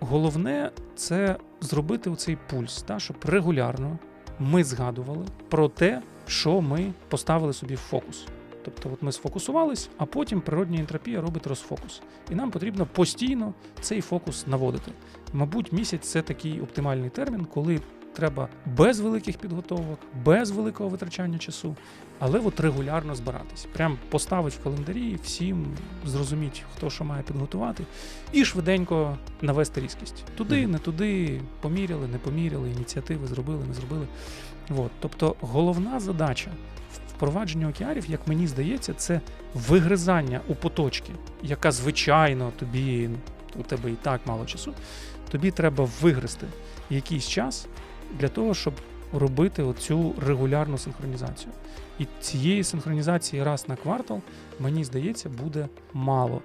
головне це зробити оцей пульс, та, щоб регулярно ми згадували про те, що ми поставили собі в фокус. Тобто, от ми сфокусувались, а потім природня ентропія робить розфокус. І нам потрібно постійно цей фокус наводити. Мабуть, місяць це такий оптимальний термін, коли треба без великих підготовок, без великого витрачання часу, але от регулярно збиратись. Прям поставити в календарі, всім зрозуміти, хто що має підготувати, і швиденько навести різкість. Туди, не туди, поміряли, не поміряли, ініціативи зробили, не зробили. От. Тобто головна задача впровадження океарів, як мені здається, це вигризання у поточки, яка звичайно тобі у тебе і так мало часу. Тобі треба вигризти якийсь час для того, щоб робити оцю регулярну синхронізацію. І цієї синхронізації раз на квартал, мені здається, буде мало.